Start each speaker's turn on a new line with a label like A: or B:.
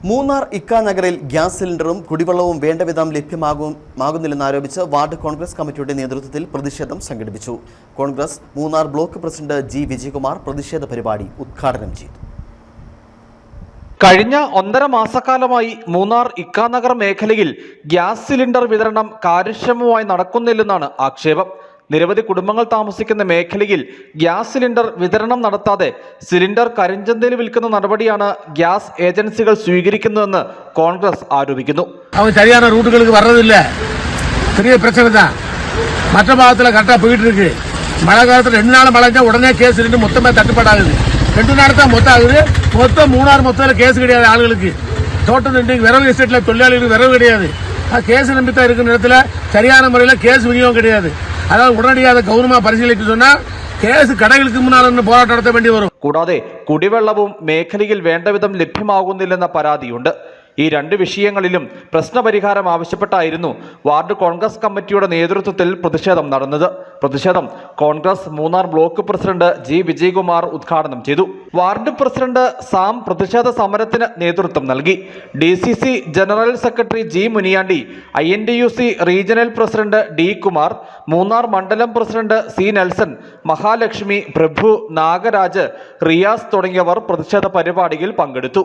A: മൂന്നാർ ഇക്ക നഗറിൽ ഗ്യാസ് സിലിണ്ടറും കുടിവെള്ളവും വേണ്ടവിധം ലഭ്യമാകുന്നില്ലെന്നാരോപിച്ച് വാർഡ് കോൺഗ്രസ് കമ്മിറ്റിയുടെ നേതൃത്വത്തിൽ പ്രതിഷേധം സംഘടിപ്പിച്ചു. Congress Munnar block president G Vijayakumar പ്രതിഷേധ പരിപാടി ഉദ്ഘാടനം ചെയ്തു.
B: കഴിഞ്ഞ ഒന്നര മാസക്കാലമായി മൂന്നാർ ഇക്കാനഗർ മേഖലയിൽ ഗ്യാസ് സിലിണ്ടർ വിതരണം കാര്യക്ഷമമായി നടക്കുന്നില്ലെന്നാണ് ആക്ഷേപം. നിരവധി കുടുംബങ്ങൾ താമസിക്കുന്ന മേഖലയിൽ ഗ്യാസ് സിലിണ്ടർ വിതരണം നടത്താതെ സിലിണ്ടർ കരിഞ്ചന്തയിൽ വിൽക്കുന്ന നടപടിയാണ് ഗ്യാസ് ഏജൻസികൾ സ്വീകരിക്കുന്നതെന്ന് കോൺഗ്രസ് ആരോപിക്കുന്നു
C: அவங்க சரியான ரூட்டுகளுக்கு வர்றதில்ல பெரிய பிரச்சனை தான் மற்ற பாகத்தில் கரெக்டாக போயிட்டு இருக்கு மழை காலத்தில் ரெண்டு நாள் மழைஞ்சா உடனே கேஸ் ரெண்டு மொத்தமாக தட்டுப்பாடாகுது ரெண்டு நாள் தான் மொத்தம் ஆகுது மொத்தம் மூணாறு மொத்தத்தில் கேஸ் கிடையாது ஆளுகளுக்கு தோட்டம் இன்னைக்கு விரவு எஸ்டேட்டில் தொழிலாளிகளுக்கு விரவு கிடையாது ஆனா, கேஸ் நம்பி தான் இருக்கிற நேரத்தில் சரியான முறையில் கேஸ் விநியோகம் கிடையாது அதாவது உடனடியாக அதை கவனமாக பரிசீலிக்க சொன்னால் கேஸ் கடைகளுக்கு முன்னால் நின்னு போராட்டம் நடத்த வேண்டி வரும்
B: കൂടാതെ കുടിവെള്ളവും മേഖലയിൽ വേണ്ടവിധം ലഭ്യമാകുന്നില്ലെന്ന പരാതിയുണ്ട് ഈ രണ്ട് വിഷയങ്ങളിലും പ്രശ്നപരിഹാരം ആവശ്യപ്പെട്ടായിരുന്നു വാർഡ് കോൺഗ്രസ് കമ്മിറ്റിയുടെ നേതൃത്വത്തിൽ പ്രതിഷേധം നടന്നത്. പ്രതിഷേധം Congress Munnar block president G Vijayakumar ഉദ്ഘാടനം ചെയ്തു. വാർഡ് പ്രസിഡന്റ് സാം പ്രതിഷേധ സമരത്തിന് നേതൃത്വം നൽകി. D general secretary G Muniyandi I regional president D Kumar Munnar മണ്ഡലം president C Nelson Mahalakshmi Prabhu Nagaraj Riyas തുടങ്ങിയവർ പ്രതിഷേധ പരിപാടിയിൽ പങ്കെടുത്തു.